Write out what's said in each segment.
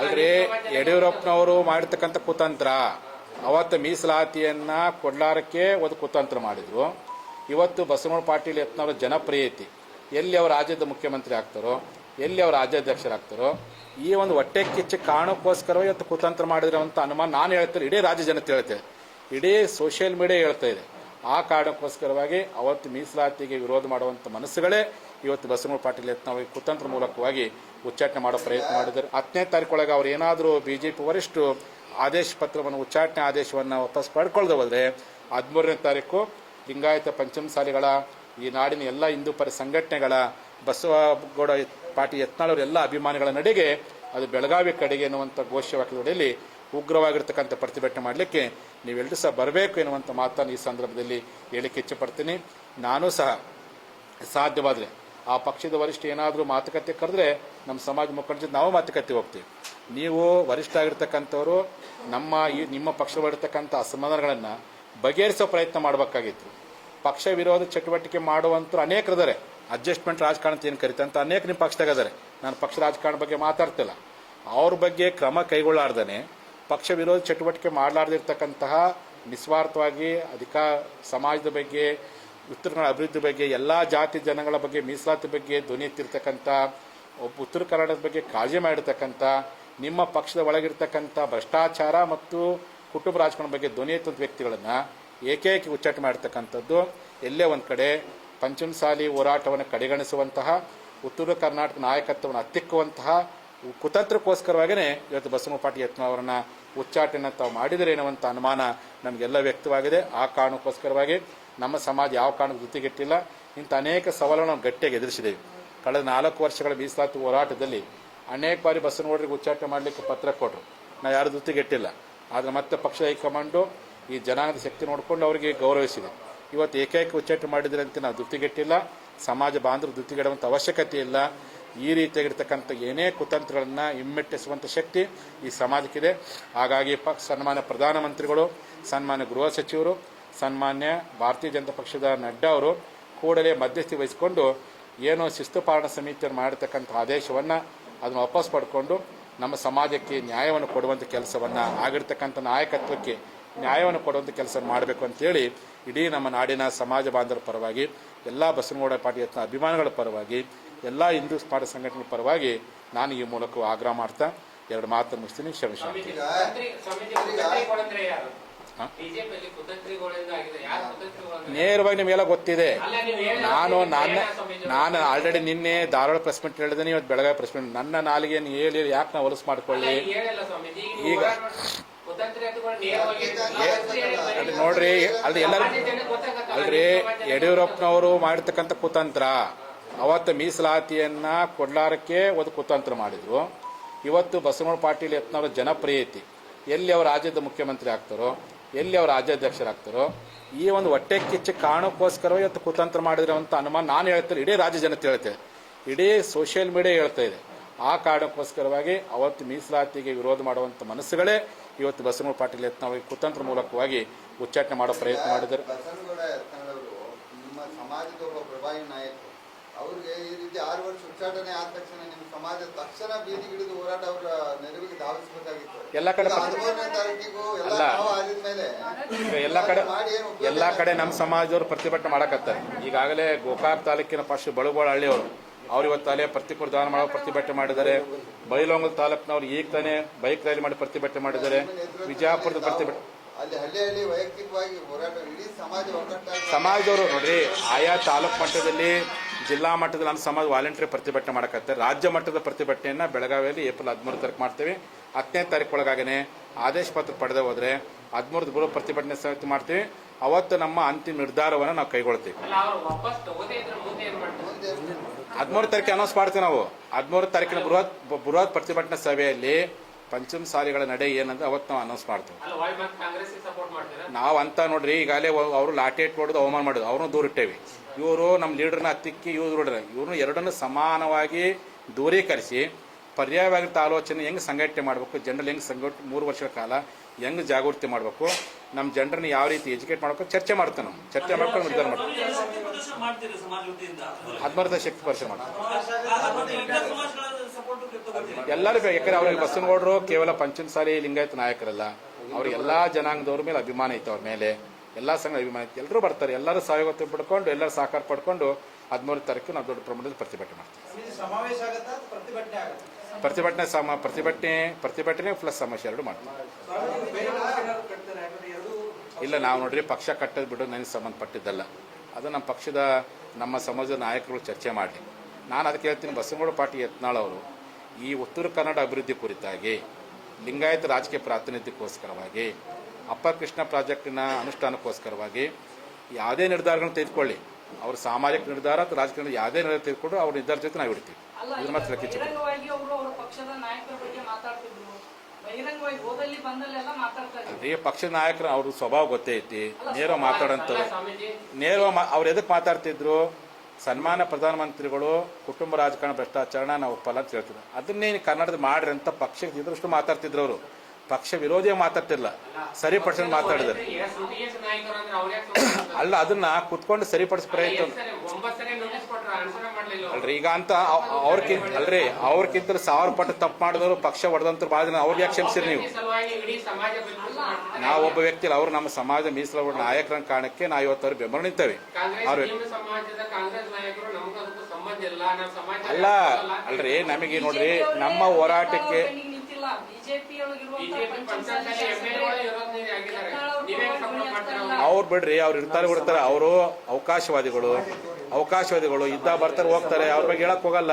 ಅಲ್ರಿ, ಯಡಿಯೂರಪ್ಪನವರು ಮಾಡಿರ್ತಕ್ಕಂಥ ಕುತಂತ್ರ. ಅವತ್ತು ಮೀಸಲಾತಿಯನ್ನ ಕೊಡ್ಲಾರಕ್ಕೆ ಒಂದು ಕುತಂತ್ರ ಮಾಡಿದ್ರು. ಇವತ್ತು ಬಸವನಗೌಡ ಪಾಟೀಲ್ ಯತ್ನವರ ಜನಪ್ರಿಯತೆ. ಎಲ್ಲಿ ಅವರು ರಾಜ್ಯದ ಮುಖ್ಯಮಂತ್ರಿ ಆಗ್ತಾರೋ, ಎಲ್ಲಿ ಅವರು ರಾಜ್ಯಾಧ್ಯಕ್ಷರಾಗ್ತಾರೋ, ಈ ಒಂದು ಹೊಟ್ಟೆ ಕಿಚ್ಚು ಕಾರಣಕ್ಕೋಸ್ಕರವೇ ಇವತ್ತು ಕುತಂತ್ರ ಮಾಡಿದ್ರು ಅಂತ ಅನುಮಾನ ನಾನು ಹೇಳ್ತೇನೆ ಇಡೀ ರಾಜ್ಯ ಜನತೆ ಹೇಳ್ತೇನೆ ಇಡೀ ಸೋಷಿಯಲ್ ಮೀಡಿಯಾ ಹೇಳ್ತಾ ಇದೆ. ಆ ಕಾರಣಕ್ಕೋಸ್ಕರವಾಗಿ ಅವತ್ತು ಮೀಸಲಾತಿಗೆ ವಿರೋಧ ಮಾಡುವಂಥ ಮನಸ್ಸುಗಳೇ ಇವತ್ತು ಬಸವನಗೌಡ ಪಾಟೀಲ್ ಯತ್ನಾಳ್ ಕುತಂತ್ರ ಮೂಲಕವಾಗಿ ಉಚ್ಚಾಟನೆ ಮಾಡೋ ಪ್ರಯತ್ನ ಮಾಡಿದ್ದಾರೆ. ಹತ್ತನೇ ತಾರೀಕೊಳಗೆ ಅವ್ರು ಏನಾದರೂ ಬಿ ಜೆ ಪಿ ವರಿಷ್ಠ ಆದೇಶ ಪತ್ರವನ್ನು, ಉಚ್ಚಾಟನೆ ಆದೇಶವನ್ನು ವಾಪಸ್ ಪಡ್ಕೊಳ್ದೆ ಹೋದ್ರೆ ಹದಿಮೂರನೇ ತಾರೀಕು ಲಿಂಗಾಯತ ಪಂಚಮಸಾಲಿಗಳ ಈ ನಾಡಿನ ಎಲ್ಲ ಹಿಂದೂ ಪರ ಸಂಘಟನೆಗಳ ಬಸವಗೌಡ ಪಾಟೀಲ್ ಯತ್ನಾಳ್ ಎಲ್ಲ ಅಭಿಮಾನಿಗಳ ನಡೆಗೆ ಅದು ಬೆಳಗಾವಿ ಕಡೆಗೆ ಎನ್ನುವಂಥ ಘೋಷವಾಕ್ಯದಲ್ಲಿ ಉಗ್ರವಾಗಿರ್ತಕ್ಕಂಥ ಪ್ರತಿಭಟನೆ ಮಾಡಲಿಕ್ಕೆ ನೀವೆಲ್ಲರೂ ಸಹ ಬರಬೇಕು ಎನ್ನುವಂಥ ಮಾತನ್ನು ಈ ಸಂದರ್ಭದಲ್ಲಿ ಹೇಳಿಕ್ಕೆ ಇಚ್ಛಪಡ್ತೀನಿ ನಾನು ಸಹ ಸಾಧ್ಯವಾದರೆ ಆ ಪಕ್ಷದ ವರಿಷ್ಠ ಏನಾದರೂ ಮಾತುಕತೆ ಕರೆದ್ರೆ ನಮ್ಮ ಸಮಾಜ ಮುಖಂಡ ಜೊತೆ ನಾವು ಮಾತುಕತೆ ಹೋಗ್ತೀವಿ. ನೀವು ವರಿಷ್ಠ ಆಗಿರ್ತಕ್ಕಂಥವ್ರು, ನಮ್ಮ ಈ, ನಿಮ್ಮ ಪಕ್ಷದಲ್ಲಿರ್ತಕ್ಕಂಥ ಅಸಮಾಧಾನಗಳನ್ನು ಬಗೆಹರಿಸೋ ಪ್ರಯತ್ನ ಮಾಡಬೇಕಾಗಿತ್ತು. ಪಕ್ಷ ವಿರೋಧ ಚಟುವಟಿಕೆ ಮಾಡುವಂತರು ಅನೇಕರಿದ್ದಾರೆ ಅಡ್ಜಸ್ಟ್ಮೆಂಟ್ ರಾಜಕಾರಣ ಏನು ಕರಿತಂತ ಅನೇಕ ನಿಮ್ಮ ಪಕ್ಷದಾಗ ಅದಾರೆ ನಾನು ಪಕ್ಷ ರಾಜಕಾರಣ ಬಗ್ಗೆ ಮಾತಾಡ್ತಿಲ್ಲ. ಅವ್ರ ಬಗ್ಗೆ ಕ್ರಮ ಕೈಗೊಳ್ಳಾರ್ದೇ ಪಕ್ಷ ವಿರೋಧ ಚಟುವಟಿಕೆ ಮಾಡಲಾರ್ದಿರ್ತಕ್ಕಂತಹ ನಿಸ್ವಾರ್ಥವಾಗಿ ಅಧಿಕ ಸಮಾಜದ ಬಗ್ಗೆ ಉತ್ತರ ಕನ್ನಡ ಅಭಿವೃದ್ಧಿ ಬಗ್ಗೆ, ಎಲ್ಲ ಜಾತಿ ಜನಗಳ ಬಗ್ಗೆ, ಮೀಸಲಾತಿ ಬಗ್ಗೆ ಧ್ವನಿ ಎತ್ತಿರ್ತಕ್ಕಂಥ, ಒಬ್ಬ ಉತ್ತರ ಕನ್ನಡದ ಬಗ್ಗೆ ಕಾಳಜಿ ಮಾಡಿರ್ತಕ್ಕಂಥ, ನಿಮ್ಮ ಪಕ್ಷದ ಒಳಗಿರ್ತಕ್ಕಂಥ ಭ್ರಷ್ಟಾಚಾರ ಮತ್ತು ಕುಟುಂಬ ರಾಜಕಾರಣ ಬಗ್ಗೆ ಧ್ವನಿ ಎತ್ತದ ವ್ಯಕ್ತಿಗಳನ್ನು ಏಕೈಕಿ ಉಚ್ಚಾಟ ಮಾಡಿರ್ತಕ್ಕಂಥದ್ದು, ಎಲ್ಲೇ ಒಂದು ಕಡೆ ಪಂಚಮಸಾಲಿ ಹೋರಾಟವನ್ನು ಕಡೆಗಣಿಸುವಂತಹ, ಉತ್ತರ ಕರ್ನಾಟಕ ನಾಯಕತ್ವವನ್ನು ಹತ್ತಿಕ್ಕುವಂತಹ ಕುತಂತ್ರಕ್ಕೋಸ್ಕರವಾಗಿಯೇ ಇವತ್ತು ಬಸವ ಪಾಟೀಲ್ ಯತ್ನ ಅವರನ್ನ ಉಚ್ಚಾಟನೆ ತಾವು ಮಾಡಿದರೆ ಅನ್ನುವಂಥ ಅನುಮಾನ ನಮಗೆಲ್ಲ ವ್ಯಕ್ತವಾಗಿದೆ. ಆ ಕಾರಣಕ್ಕೋಸ್ಕರವಾಗಿ ನಮ್ಮ ಸಮಾಜ ಯಾವ ಕಾರಣಕ್ಕೂ ಜೊತೆಗೆಟ್ಟಿಲ್ಲ ಇಂಥ ಅನೇಕ ಸವಾಲುಗಳನ್ನು ನಾವು ಗಟ್ಟಿಯಾಗಿ ಎದುರಿಸಿದ್ದೇವೆ. ಕಳೆದ ನಾಲ್ಕು ವರ್ಷಗಳ ಮೀಸಲಾತಿ ಹೋರಾಟದಲ್ಲಿ ಅನೇಕ ಬಾರಿ ಬಸವನಗೌಡರಿಗೆ ಉಚ್ಚಾಟನೆ ಮಾಡಲಿಕ್ಕೆ ಪತ್ರ ಕೊಟ್ಟರು. ನಾವು ಯಾರು ಜೊತೆಗೆಟ್ಟಿಲ್ಲ ಆದರೆ ಮತ್ತೆ ಪಕ್ಷ ಹೈಕಮಾಂಡು ಈ ಜನಾಂಗದ ಶಕ್ತಿ ನೋಡಿಕೊಂಡು ಅವರಿಗೆ ಗೌರವಿಸಿದೆ. ಇವತ್ತು ಏಕೈಕ ಉಚ್ಚಾಟನೆ ಮಾಡಿದ್ರೆ ಅಂತ ನಾವು ದುತ್ತಿಗೆಟ್ಟಿಲ್ಲ ಸಮಾಜ ಬಾಂಧವರು ದುತ್ತಿಗೆಡುವಂಥ ಅವಶ್ಯಕತೆ ಇಲ್ಲ. ಈ ರೀತಿಯಾಗಿರ್ತಕ್ಕಂಥ ಏನೇ ಕುತಂತ್ರಗಳನ್ನು ಹಿಮ್ಮೆಟ್ಟಿಸುವಂಥ ಶಕ್ತಿ ಈ ಸಮಾಜಕ್ಕಿದೆ. ಹಾಗಾಗಿ ಪ ಸನ್ಮಾನ್ಯ ಪ್ರಧಾನಮಂತ್ರಿಗಳು, ಸನ್ಮಾನ್ಯ ಗೃಹ ಸಚಿವರು ಸನ್ಮಾನ್ಯ ಭಾರತೀಯ ಜನತಾ ಪಕ್ಷದ ನಡ್ಡಾ ಅವರು ಕೂಡಲೇ ಮಧ್ಯಸ್ಥಿ ವಹಿಸಿಕೊಂಡು ಏನೋ ಶಿಸ್ತು ಪಾಲನಾ ಸಮಿತಿಯನ್ನು ಮಾಡಿರ್ತಕ್ಕಂಥ ಆದೇಶವನ್ನು ಅದನ್ನು ವಾಪಸ್ ಪಡ್ಕೊಂಡು ನಮ್ಮ ಸಮಾಜಕ್ಕೆ ನ್ಯಾಯವನ್ನು ಕೊಡುವಂಥ ಕೆಲಸವನ್ನು ಆಗಿರ್ತಕ್ಕಂಥ ನಾಯಕತ್ವಕ್ಕೆ ನ್ಯಾಯವನ್ನು ಕೊಡುವಂಥ ಕೆಲಸ ಮಾಡಬೇಕು ಅಂತೇಳಿ ಇಡೀ ನಮ್ಮ ನಾಡಿನ ಸಮಾಜ ಬಾಂಧವರ ಪರವಾಗಿ ಎಲ್ಲ ಬಸವನಗೌಡ ಪಾಟೀಲ್ ಅಭಿಮಾನಿಗಳ ಪರವಾಗಿ ಎಲ್ಲ ಹಿಂದೂ ಪಾಠ ಸಂಘಟನೆ ಪರವಾಗಿ ನಾನು ಈ ಮೂಲಕ ಆಗ್ರಹ ಮಾಡ್ತಾ ಎರಡು ಮಾತು ಮುಗಿಸ್ತೀನಿ ಕ್ಷಮಿಸಿ ನೇರವಾಗಿ ನಿಮಗೆಲ್ಲ ಗೊತ್ತಿದೆ. ನಾನು ನಾನು ನನ್ನ ನಾನು ಆಲ್ರೆಡಿ ನಿನ್ನೆ ಧಾರವಾಡ ಪ್ರೆಸ್ ಮೀಟ್ ಹೇಳಿದ್ದೀನಿ ಇವತ್ತು ಬೆಳಗಾವಿ ಪ್ರೆಸ್ ಮೀಟ್ ನನ್ನ ನಾಲಿಗೆ ಹೇಳಿ ಯಾಕೆ ನಾವು ಹೊಲಸು ಮಾಡ್ಕೊಳ್ಳಿ? ಈಗ ನೋಡ್ರಿ ಅಲ್ಲಿ ಎಲ್ಲರೂ ಅಲ್ರಿ ಯಡಿಯೂರಪ್ಪನವರು ಮಾಡಿರ್ತಕ್ಕಂಥ ಕುತಂತ್ರ. ಅವತ್ತು ಮೀಸಲಾತಿಯನ್ನ ಕೊಡ್ಲಾರಕ್ಕೆ ಒಂದು ಕುತಂತ್ರ ಮಾಡಿದ್ರು. ಇವತ್ತು ಬಸವನಗೌಡ ಪಾಟೀಲ್ ಯತ್ನವರ ಜನಪ್ರಿಯತೆ. ಎಲ್ಲಿ ಅವರು ರಾಜ್ಯದ ಮುಖ್ಯಮಂತ್ರಿ ಆಗ್ತಾರೋ ಎಲ್ಲಿ ಅವರು ರಾಜ್ಯಾಧ್ಯಕ್ಷರಾಗ್ತಾರೋ, ಈ ಒಂದು ಹೊಟ್ಟೆ ಕಿಚ್ಚು ಕಾರಣಕ್ಕೋಸ್ಕರ ಇವತ್ತು ಕುತಂತ್ರ ಮಾಡಿದ್ರೆ ಅಂತ ಅನುಮಾನ ನಾನು ಹೇಳ್ತೇನೆ, ಇಡೀ ರಾಜ್ಯ ಜನತೆ ಹೇಳ್ತೇನೆ. ಇಡೀ ಸೋಷಿಯಲ್ ಮೀಡಿಯಾ ಹೇಳ್ತಾ ಇದೆ. ಆ ಕಾರಣಕ್ಕೋಸ್ಕರವಾಗಿ ಅವತ್ತು ಮೀಸಲಾತಿಗೆ ವಿರೋಧ ಮಾಡುವಂಥ ಮನಸ್ಸುಗಳೇ ಇವತ್ತು ಬಸವನಗೌಡ ಪಾಟೀಲ್ ಯತ್ನಾಳ್ ಕುತಂತ್ರ ಮೂಲಕವಾಗಿ ಉಚ್ಚಾಟನೆ ಮಾಡೋ ಪ್ರಯತ್ನ ಮಾಡಿದ್ದಾರೆ. ಅವ್ರಿಗೆ ಈ ರೀತಿ ಆರು ವರ್ಷ ಉಚ್ಚಾಟನೆ ಆದ ತಕ್ಷಣ ನಿಮ್ಮ ಸಮಾಜ ತಕ್ಷಣ ಬೀದಿಗಿಳಿದು ಹೋರಾಟ ಅವರ ನೆರವಿಗೆ ಧಾವಿಸಬೇಕಾಗಿತ್ತು. ಎಲ್ಲ ಕಡೆ ಹದಿಮೂರನೇ ತಾರೀಕಿಗೂ ಎಲ್ಲ. ತಾವು ಈಗ ಎಲ್ಲ ಕಡೆ ಎಲ್ಲ ಕಡೆ ನಮ್ಮ ಸಮಾಜದವರು ಪ್ರತಿಭಟನೆ ಮಾಡಕತ್ತಾರೆ. ಈಗಾಗಲೇ ಗೋಕಾಕ್ ತಾಲೂಕಿನ ಫಸ್ಟ್ ಬಳುಗೋಳ ಹಳ್ಳಿಯವರು. ಅವ್ರು ಇವತ್ತು ಅಲ್ಲೇ ಪ್ರತಿಕೂಲ ದಾನ ಮಾಡೋ ಪ್ರತಿಭಟನೆ ಮಾಡಿದ್ದಾರೆ. ಬೈಲೊಂಗಲ್ ತಾಲೂಕಿನವ್ರು ಈಗ ತಾನೇ ಬೈಕ್ ರ್ಯಾಲಿ ಮಾಡಿ ಪ್ರತಿಭಟನೆ ಮಾಡಿದ್ದಾರೆ. ವಿಜಯಪುರದ ಪ್ರತಿಭಟನೆ ಅಲ್ಲಿ ಹಳ್ಳಿ ಹಳ್ಳಿ ವೈಯಕ್ತಿಕವಾಗಿ ಹೋರಾಟ ಇಡೀ ಸಮಾಜ ಒಗ್ಗಟ್ಟಾಗಿ ಸಮಾಜದವರು ನೋಡ್ರಿ ಆಯಾ ತಾಲೂಕು ಮಟ್ಟದಲ್ಲಿ ಜಿಲ್ಲಾ ಮಟ್ಟದಲ್ಲಿ ನಮ್ಮ ಸಮಾಜ ವಾಲಂಟಿಯರ್ ಪ್ರತಿಭಟನೆ ಮಾಡಕತ್ತೆ ರಾಜ್ಯ ಮಟ್ಟದ ಪ್ರತಿಭಟನೆಯನ್ನು ಬೆಳಗಾವಿಯಲ್ಲಿ ಏಪ್ರಿಲ್ ಹದಿಮೂರು ತಾರೀಕು ಮಾಡ್ತೀವಿ. ಹತ್ತನೇ ತಾರೀಕು ಒಳಗಾಗೇ ಆದೇಶ ಪತ್ರ ಪಡೆದ ಹೋದರೆ ಹದಿಮೂರು ಬರೋ ಪ್ರತಿಭಟನೆ ಸಮಿತಿ ಮಾಡ್ತೀವಿ. ಅವತ್ತು ನಮ್ಮ ಅಂತಿಮ ನಿರ್ಧಾರವನ್ನು ನಾವು ಕೈಗೊಳ್ತೀವಿ. ಹದಿಮೂರು ತಾರೀಕು ಅನೌನ್ಸ್ ಮಾಡ್ತೀವಿ ನಾವು. ಹದಿಮೂರು ತಾರೀಕಿನ ಬೃಹತ್ ಬೃಹತ್ ಪ್ರತಿಭಟನಾ ಸಭೆಯಲ್ಲಿ ಪಂಚಮ ಸಾಲಿಗಳ ನಡೆ ಏನಂತ ಅವತ್ತು ನಾವು ಅನೌನ್ಸ್ ಮಾಡ್ತೇವೆ. ನಾವು ಅಂತ ನೋಡ್ರಿ ಈಗಾಗಲೇ ಅವರು ಲಾಟೇಟ್ ಹೊಡೆದು ಅವಮಾನ ಮಾಡೋದು ಅವ್ರನ್ನೂ ದೂರ ಇಟ್ಟೇವೆ. ಇವರು ನಮ್ಮ ಲೀಡರ್ನ ಹತ್ತಿಕ್ಕಿ ಇವ್ರು ನೋಡ್ರಿ ಇವ್ರನ್ನ ಎರಡನ್ನು ಸಮಾನವಾಗಿ ದೂರೀಕರಿಸಿ ಪರ್ಯಾಯವಾಗಿರ್ತ ಆಲೋಚನೆ ಹೆಂಗೆ ಸಂಘಟನೆ ಮಾಡಬೇಕು ಜನರಲ್ಲಿ ಹೆಂಗೆ ಸಂಘಟ ಮೂರು ವರ್ಷಗಳ ಕಾಲ ಹೆಂಗೆ ಜಾಗೃತಿ ಮಾಡಬೇಕು ನಮ್ಮ ಜನರನ್ನ ಯಾವ ರೀತಿ ಎಜುಕೇಟ್ ಮಾಡಬೇಕು ಚರ್ಚೆ ಮಾಡ್ತೇವೆ ನಾವು. ಚರ್ಚೆ ಮಾಡ್ಕೊಂಡು ನಿರ್ಧಾರ ಮಾಡ್ತೀವಿ. ಹದಿಮೂರನೇ ಶಕ್ತಿ ಪರಿಚಯ ಮಾಡ್ತೀವಿ ಆ- ಆ- ಮತ್ತೆ ಇತರ ಸಮಾಜಗಳ ಸಪೋರ್ಟ್ ಎಲ್ಲರೂ ಬೇಕು ಯಾಕಂದ್ರೆ ಅವ್ರಿಗೆ ಬಸನಗೌಡರು ಕೇವಲ ಪಂಚಮಸಾಲಿ ಲಿಂಗಾಯತ ನಾಯಕರಲ್ಲ. ಅವ್ರಿಗೆ ಎಲ್ಲಾ ಜನಾಂಗದವ್ರ ಮೇಲೆ ಅಭಿಮಾನ ಐತೆ ಅವ್ರ ಮೇಲೆ. ಎಲ್ಲಾ ಸಂಘ ಅಭಿಮಾನ ಐತೆ. ಎಲ್ಲರೂ ಬರ್ತಾರೆ. ಎಲ್ಲರೂ ಸಹಯೋಗ ಪಡ್ಕೊಂಡು ಎಲ್ಲರೂ ಸಹಕಾರ ಪಡ್ಕೊಂಡು ಹದಿಮೂರು ತಾರೀಕು ನಾವು ದೊಡ್ಡ ಪ್ರಮಾಣದಲ್ಲಿ ಪ್ರತಿಭಟನೆ ಮಾಡ್ತೀವಿ. ಪ್ರತಿಭಟನೆ ಸಮ ಪ್ರತಿಭಟನೆ ಪ್ರತಿಭಟನೆ ಪ್ಲಸ್ ಸಮಸ್ಯೆ ಎರಡು ಮಾಡ್ತೀವಿ. ಇಲ್ಲ ನಾವು ನೋಡ್ರಿ ಪಕ್ಷ ಕಟ್ಟೋದು ಬಿಡೋದು ನನಗೆ ಸಂಬಂಧಪಟ್ಟಿದ್ದಲ್ಲ. ಅದು ನಮ್ಮ ಪಕ್ಷದ ನಮ್ಮ ಸಮಾಜದ ನಾಯಕರು ಚರ್ಚೆ ಮಾಡಲಿ. ನಾನು ಅದಕ್ಕೆ ಹೇಳ್ತೀನಿ ಬಸವನಗೌಡ ಪಾಟೀಲ್ ಯತ್ನಾಳ್ ಅವರು ಈ ಉತ್ತರ ಕನ್ನಡ ಅಭಿವೃದ್ಧಿ ಕುರಿತಾಗಿ ಲಿಂಗಾಯತ ರಾಜಕೀಯ ಪ್ರಾತಿನಿಧ್ಯಕ್ಕೋಸ್ಕರವಾಗಿ ಅಪ್ಪರ್ ಕೃಷ್ಣ ಪ್ರಾಜೆಕ್ಟಿನ ಅನುಷ್ಠಾನಕ್ಕೋಸ್ಕರವಾಗಿ ಯಾವುದೇ ನಿರ್ಧಾರಗಳನ್ನು ತೆಗೆದುಕೊಳ್ಳಿ. ಅವ್ರ ಸಾಮಾಜಿಕ ನಿರ್ಧಾರ ಅಥವಾ ರಾಜಕೀಯ ಯಾವುದೇ ನಿರ್ಧಾರ ತೆಗೆದುಕೊಂಡು ಅವ್ರ ನಿರ್ಧಾರ ಜೊತೆ ನಾವು ಇಡ್ತೀವಿ. ಇದ್ರ ಮಾತ್ರ ಅದೇ ಪಕ್ಷದ ನಾಯಕರ ಅವ್ರ ಸ್ವಭಾವ ಗೊತ್ತೇ ಐತಿ. ನೇರ ಮಾತಾಡಂತ ನೇರ ಅವ್ರು ಎದಕ್ಕೆ ಮಾತಾಡ್ತಿದ್ರು? ಸನ್ಮಾನ ಪ್ರಧಾನಮಂತ್ರಿಗಳು, ಕುಟುಂಬ ರಾಜಕಾರಣ ಭ್ರಷ್ಟಾಚಾರ ನಾವು ಒಪ್ಪಲ್ಲ ಅಂತ ಹೇಳ್ತಿದ್ರು ಅದನ್ನೇ ಕನ್ನಡದ ಮಾಡ್ರಿ ಅಂತ ಪಕ್ಷಕ್ಕೆ ಇದ್ರಷ್ಟು ಮಾತಾಡ್ತಿದ್ರು ಅವರು ಪಕ್ಷ ವಿರೋಧಿಯ ಮಾತಾಡ್ತಿಲ್ಲ ಸರಿಪಡಿಸ್ ಮಾತಾಡಿದ್ರು ಅಲ್ಲ, ಅದನ್ನ ಕುತ್ಕೊಂಡು ಸರಿಪಡಿಸ್ ಪ್ರಯತ್ನ ಅಲ್ರಿ, ಈಗ ಅಂತ ಅವ್- ಅವ್ರಕ್ಕಿಂತ ಅಲ್ರಿ ಅವ್ರಕ್ಕಿಂತ ಸಾವಿರ ಪಟ್ಟು ತಪ್ಪು ಮಾಡಿದವರು ಪಕ್ಷ ಹೊಡೆದಂತ ಭಾಳ ಅವ್ರಿಗೆ ಯಾಕೆ ಕ್ಷಮಿಸಿರಿ ನೀವು? ಈ ಸಲುವಾಗಿ ಇಡೀ ಸಮಾಜ ಬಿಲ್ಕುಲ್ ಮಾಡ್ತಿದ್ದಾರೆ. ನಾವು ಒಬ್ಬ ವ್ಯಕ್ತಿ ಅವರು ನಮ್ಮ ಸಮಾಜ ಮೀಸಲು ನಾಯಕರ ಕಾರಣಕ್ಕೆ ನಾವು ಇವತ್ತು ಅವರು ಬೆಂಬಲ ನಿಂತೇವೆ ಅಲ್ಲ ಅಲ್ರಿ ನಮಗೆ ನೋಡ್ರಿ ನಮ್ಮ ಹೋರಾಟಕ್ಕೆ ಅವ್ರು ಬಿಡ್ರಿ ಅವ್ರು ಇರ್ತಾರೆ ಬಿಡ್ತಾರೆ ಅವರು ಅವಕಾಶವಾದಿಗಳು ಅವಕಾಶವಾದಿಗಳು ಇದ್ದ ಬರ್ತಾರೆ ಹೋಗ್ತಾರೆ ಅವ್ರ ಬಗ್ಗೆ ಹೇಳಕ್ ಹೋಗಲ್ಲ.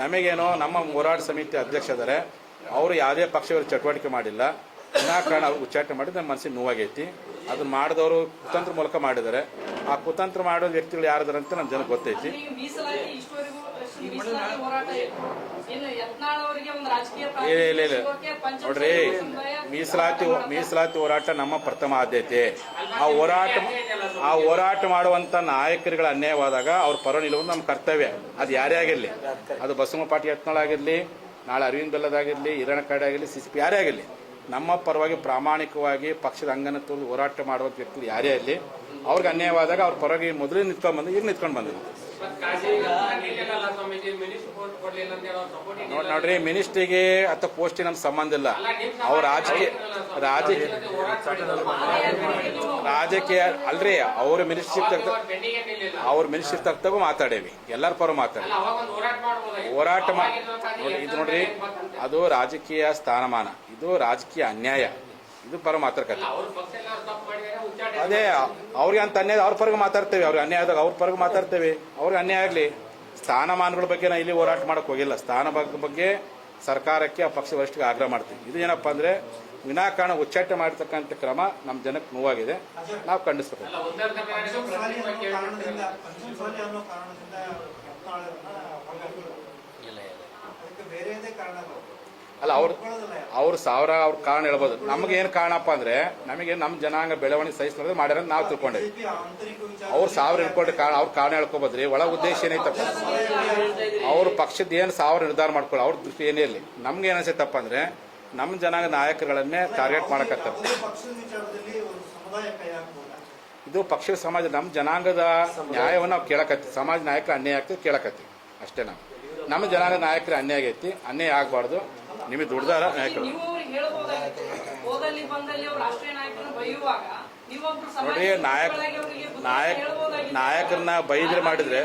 ನಮಗೇನು ನಮ್ಮ ಹೋರಾಟ ಸಮಿತಿ ಅಧ್ಯಕ್ಷ ಇದ್ದಾರೆ ಅವರು ಯಾವುದೇ ಪಕ್ಷಗಳು ಚಟುವಟಿಕೆ ಮಾಡಿಲ್ಲ. ವಿನಾಕಾರಣ ಅವ್ರು ಉಚ್ಚಾಟನೆ ಮಾಡಿದ್ರೆ ನಮ್ಮ ಮನಸ್ಸಿಗೆ ನೋವಾಗೈತಿ. ಅದನ್ನ ಮಾಡಿದವರು ಕುತಂತ್ರ ಮೂಲಕ ಮಾಡಿದ್ದಾರೆ. ಆ ಕುತಂತ್ರ ಮಾಡೋ ವ್ಯಕ್ತಿಗಳು ಯಾರಿದಾರೆ ಅಂತ ನಮ್ಮ ಜನಕ್ಕೆ ಗೊತ್ತೈತಿ. ಈಗ ಮೀಸಲಾತಿ ಇಷ್ಟವರೆಗೂ ಹೋರಾಟ ಇತ್ತು. ಇನ್ನು ಅವರಿಗೆ ಒಂದು ರಾಜಕೀಯ ಇಲ್ಲ ಇಲ್ಲ ಇಲ್ಲ. ನೋಡ್ರಿ ಮೀಸಲಾತಿ ಮೀಸಲಾತಿ ಹೋರಾಟ ನಮ್ಮ ಪ್ರಥಮ ಆದ್ಯತೆ. ಆ ಹೋರಾಟ ಆ ಹೋರಾಟ ಮಾಡುವಂತ ನಾಯಕರುಗಳ ಅನ್ಯಾಯವಾದಾಗ ಅವ್ರ ಪರ ನಿಲ್ಲುವುದು ನಮ್ಮ ಕರ್ತವ್ಯ. ಅದು ಯಾರೇ ಆಗಿರಲಿ. ಅದು ಬಸವ ಪಾಟಿ ಯತ್ನಾಳ್ ಆಗಿರಲಿ ನಾಳೆ ಅರವಿಂದ್ ಬೆಲ್ಲದಾಗಿರಲಿ ಹಿರಣ್ಕಾಡೆ ಆಗಿರಲಿ ಸಿ ಸಿ ಪಿ ಯಾರೇ ಆಗಿರಲಿ. ನಮ್ಮ ಪರವಾಗಿ ಪ್ರಾಮಾಣಿಕವಾಗಿ ಪಕ್ಷದ ಅಂಗನ ತೊರೆದು ಹೋರಾಟ ಮಾಡುವ ವ್ಯಕ್ತಿ ಯಾರೇ ಇರಲಿ ಅವ್ರಿಗೆ ಅನ್ಯಾಯವಾದಾಗ ಅವ್ರ ಪರವಾಗಿ ಮೊದಲೇ ನಿಂತ್ಕೊಂಡು ಬಂದು ಈಗ ನಿಂತ್ಕೊಂಡು ಬಂದಿದ್ರು. ನೋಡಿ ಕಾಶಿ ನೀಡಿಲ್ಲಲ್ಲ ಸ್ವಾಮೀಜಿ ಮಿನಿಸ್ಟರ್ ಸಪೋರ್ಟ್ ಕೊಡ್ಲಿಲ್ಲ ಅಂತ ಹೇಳಿ ಸಪೋರ್ಟ್ ನೋಡ್ ನೋಡ್ರಿ ಮಿನಿಸ್ಟ್ರಿಗೆ ಅಥವಾ ಪೋಸ್ಟಿಗೆ ನಮ್ಗೆ ಸಂಬಂಧ ಇಲ್ಲ ಅವ್ರ ರಾಜಕೀಯ ರಾಜಕೀಯ ರಾಜಕೀಯ ಅಲ್ರಿ ಅವ್ರ ಮಿನಿಸ್ಟ್ರಿಪ್ ಪೆಂಡಿಂಗ್ ಏನಿಲ್ಲ ಅವ್ರ ಮಿನಿಸ್ಟ್ರಿ ತಗ್ತಾಗೂ ಮಾತಾಡೇವಿ. ಎಲ್ಲರ ಪರ ಮಾತಾಡಿ. ಹೋರಾಟ ಮಾಡಿ ಹೋರಾಟ ಮಾ- ನೋಡಿ ಇದು ನೋಡ್ರಿ ಅದು ರಾಜಕೀಯ ಸ್ಥಾನಮಾನ. ಇದು ರಾಜಕೀಯ ಅನ್ಯಾಯ. ಇದು ಪರ ಉಚ್ಚಾಟ ಅದೇ ಅವ್ರಿಗೆ ಅಂತ ಅನ್ಯಾಯ ಅವ್ರ ಪರಗೆ ಮಾತಾಡ್ತೇವೆ. ಅವ್ರಿಗೆ ಅನ್ಯಾಯ ಆದಾಗ ಅವ್ರ ಪರಗೆ ಮಾತಾಡ್ತೇವೆ. ಅವ್ರಿಗೆ ಅನ್ಯಾಯ ಆಗಲಿ. ಸ್ಥಾನಮಾನಗಳ ಬಗ್ಗೆ ನಾ ಇಲ್ಲಿ ಹೋರಾಟ ಮಾಡಕ್ಕೆ ಹೋಗಿಲ್ಲ. ಸ್ಥಾನ ಬಗ್ಗೆ- ಬಗ್ಗೆ ಸರ್ಕಾರಕ್ಕೆ ಆ ಪಕ್ಷ ವರಿಷ್ಠಗೆ ಆಗ್ರಹ ಮಾಡ್ತೀವಿ. ಇದು ಏನಪ್ಪ ಅಂದ್ರೆ ವಿನಾಕಾರಣ ಉಚ್ಚಾಟನೆ ಮಾಡತಕ್ಕಂಥ ಕ್ರಮ ನಮ್ಮ ಜನಕ್ಕೆ ನೋವಾಗಿದೆ. ನಾವು ಖಂಡಿಸ್ಬೇಕು. ಅಲ್ಲ ಅಲ್ಲ, ಅವ್ರು ಅವ್ರು ಸಾವಿರ ಅವ್ರ ಕಾರಣ ಹೇಳ್ಬೋದು. ನಮ್ಗೆ ಏನು ಕಾರಣಪ್ಪ ಅಂದ್ರೆ, ನಮಗೆ ನಮ್ಮ ಜನಾಂಗ ಬೆಳವಣಿಗೆ ಸಹಿಸ್ಕೊಳ್ಳೋದು ಮಾಡ್ಯಾರ ನಾವು ತಿಳ್ಕೊಂಡೇವಿ. ಅವ್ರು ಸಾವಿರ ಹಿಡ್ಕೊಂಡ್ರೆ ಕಾರಣ ಅವ್ರ ಕಾರಣ ಹೇಳ್ಕೊಬೋದ್ರಿ? ಒಳ ಉದ್ದೇಶ ಏನೈತಪ್ಪ? ಅವ್ರ ಪಕ್ಷದ ಏನು ಸಾವಿರ ನಿರ್ಧಾರ ಮಾಡ್ಕೊಳ್ಳಿ ಅವ್ರ ದೃಷ್ಟಿ ಏನೇ ಇರಲಿ. ನಮ್ಗೆ ಏನು ಅನ್ಸೈತಪ್ಪ ಅಂದ್ರೆ ನಮ್ಮ ಜನಾಂಗ ನಾಯಕರುಗಳನ್ನೇ ಟಾರ್ಗೆಟ್ ಮಾಡಕತ್ತಾರೆ. ಇದು ಪಕ್ಷದ ಸಮಾಜ ನಮ್ಮ ಜನಾಂಗದ ನ್ಯಾಯವನ್ನು ನಾವು ಕೇಳಕತ್ತೀವಿ ಸಮಾಜ ನಾಯಕರ ಅನ್ಯಾಯ ಆಗ್ತದೆ ಕೇಳಕತ್ತೀವಿ ಅಷ್ಟೇ ನಾವು. ನಮ್ಮ ಜನಾಂಗ ನಾಯಕರ ಅನ್ಯಾಯ ಆಗೈತಿ, ಅನ್ಯಾಯ ಆಗಬಾರ್ದು. ನಿಮಗೆ ದುಡ್ದಾರ ನಾಯಕರು. ನೋಡಿ ನಾಯಕ ನಾಯಕ ನಾಯಕರನ್ನ ಬೈದ್ರೆ ಮಾಡಿದ್ರೆ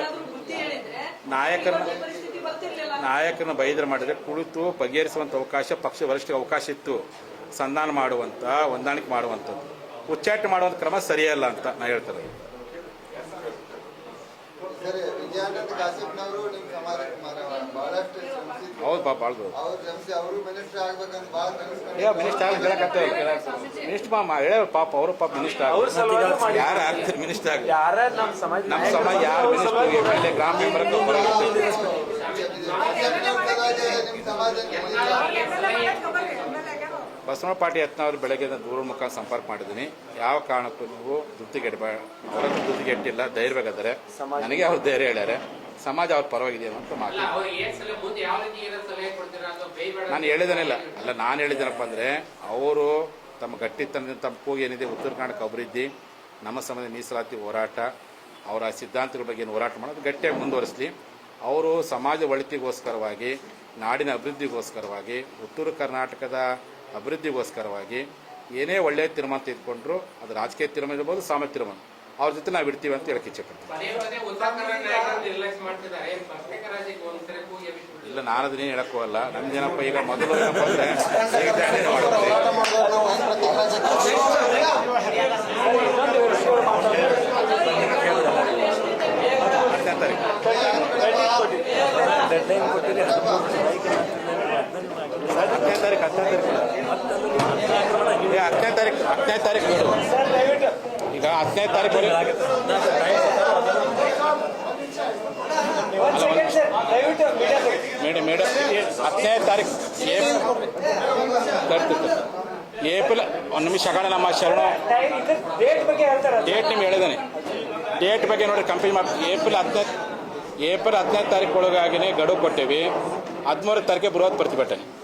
ನಾಯಕರನ್ನ ನಾಯಕರನ್ನ ಬೈದ್ರೆ ಮಾಡಿದ್ರೆ ಕುಳಿತು ಬಗೆಹರಿಸುವಂತ ಅವಕಾಶ ಪಕ್ಷ ವರಿಷ್ಠ ಅವಕಾಶ ಇತ್ತು. ಸಂಧಾನ ಮಾಡುವಂತ ಹೊಂದಾಣಿಕೆ ಮಾಡುವಂಥದ್ದು. ಉಚ್ಚಾಟನೆ ಮಾಡುವಂತ ಕ್ರಮ ಸರಿಯಲ್ಲ ಅಂತ ನಾ ಹೇಳ್ತಾರೆ ಬಹಳಷ್ಟು ಹೌದು ಪಾಪ ಬಾಳ್ದು ಏ ಮಿನಿಸ್ಟರ್ ಆಗಿ ಹೇಳಕತ್ತೆ ಮಿನಿಸ್ಟರ್ ಮಾ ಹೇಳ ಪಾಪ ಅವರು ಪಾಪ ಮಿನಿಸ್ಟರ್ ಆಗ ಯಾರು ಆಗ್ತಾರೆ ಮಿನಿಸ್ಟರ್ ಆಗ ಯಾರ ನಮ್ಮ ಸಮಾಜ ನಮ್ಮ ಸಮಾಜ ಯಾರು ಮಿನಿಸ್ಟರ್ ಎಂ ಎಲ್ ಎ ಗ್ರಾಮ ಮೆಂಬರ್ ಬಸವಣ್ಣ ಪಾಟಿ ಯತ್ನಾವ್ರು ಬೆಳಗ್ಗೆ ದೂರ ಮುಖ ಸಂಪರ್ಕ ಮಾಡಿದ್ದೀನಿ. ಯಾವ ಕಾರಣಕ್ಕೂ ನೀವು ದುಡ್ಡಿಗೆಡ್ಬೇಡ ಅವರ ದುಡ್ಡಿಗೆಟ್ಟಿಲ್ಲ ಧೈರ್ಯವಾಗಿದ್ದಾರೆ ನನಗೆ ಅವ್ರು ಧೈರ್ಯ ಹೇಳ್ಯಾರೆ. ಸಮಾಜ ಅವ್ರ ಪರವಾಗಿದೆಯೋ ಅಂತ ಅಲ್ಲ ಮಾತು ಅವ್ರಿಗೆ ಏನ್ ಸಲಹೆ ಮುಂದೆ ಯಾವ ರೀತಿ ಏನೋ ಸಲಹೆ ಕೊಡ್ತೀರಾ ಅಥವಾ ಬೈಬೇಡ ನಾನು ಹೇಳಿದನಿಲ್ಲ. ಅಲ್ಲ ನಾನು ಹೇಳಿದ್ದೇನಪ್ಪ ಅಂದರೆ ಅವರು ತಮ್ಮ ಗಟ್ಟಿತನದಿಂದ ತಮ್ಮ ಕೂಗಿ ಏನಿದೆ ಉತ್ತರ ಕರ್ನಾಟಕ ಅಭಿವೃದ್ಧಿ ನಮ್ಮ ಸಮಾಜ ಮೀಸಲಾತಿ ಹೋರಾಟ ಅವರ ಸಿದ್ಧಾಂತಗಳ ಬಗ್ಗೆ ಏನು ಹೋರಾಟ ಮಾಡೋದು ಗಟ್ಟಿಯಾಗಿ ಮುಂದುವರಿಸಲಿ. ಅವರು ಸಮಾಜ ಒಳಿತಿಗೋಸ್ಕರವಾಗಿ ನಾಡಿನ ಅಭಿವೃದ್ಧಿಗೋಸ್ಕರವಾಗಿ ಉತ್ತರ ಕರ್ನಾಟಕದ ಅಭಿವೃದ್ಧಿಗೋಸ್ಕರವಾಗಿ ಏನೇ ಒಳ್ಳೆಯ ತೀರ್ಮಾನ ತೆಗೆದುಕೊಂಡ್ರು ಅದು ರಾಜಕೀಯ ತೀರ್ಮಾನ ಇರ್ಬೋದು ಸಾಮಾನ್ಯ ತೀರ್ಮಾನ. ಅವ್ರ ಜೊತೆ ನಾವು ಇಡ್ತೀವಿ ಅಂತ ಹೇಳಕ್ಕೆ ಎಬ್ಬಿಸ್ಬಿಡ್ತಾರೆ. ಇಲ್ಲ ನಾನು ಅದನ್ನೇ ಹೇಳಕ್ ಹೋಗಲ್ಲ ನಮ್ದೇನಪ್ಪ ಈಗ ಮೊದಲು ಏನಪ್ಪ ಅಂದ್ರೆ ಈಗ ಜಾಹೀರಾತು ಮಾಡಿದ್ರೆ ಹತ್ತನೇ ತಾರೀಕು ಹತ್ತನೇ ತಾರೀಕು ಹತ್ತನೇ ತಾರೀಕು ಹತ್ತನೇ ತಾರೀಕು ಮೇಡಮ್ ಮೇಡಮ್ ಹತ್ತನೇ ತಾರೀಕು ಏಪ್ರಿಲ್ ಒಂದು ನಿಮಿಷ ಆಗೋಣ ನಮ್ಮ ಶರಣ ಡೇಟ್ ನಿಮ್ಗೆ ಹೇಳಿದಾನೆ ಡೇಟ್ ಬಗ್ಗೆ ನೋಡಿ ಕಂಪ್ಲೀಟ್ ಮಾಡಿ ಏಪ್ರಿಲ್ ಹತ್ತನೇ ಏಪ್ರಿಲ್ ಹದಿನೈದು ತಾರೀಕು ಒಳಗಾಗಿನೇ ಗಡುವು ಕೊಟ್ಟೇವಿ. ಹದಿಮೂರು ತಾರೀಕು ಬೃಹತ್ ಪ್ರತಿಭಟನೆ.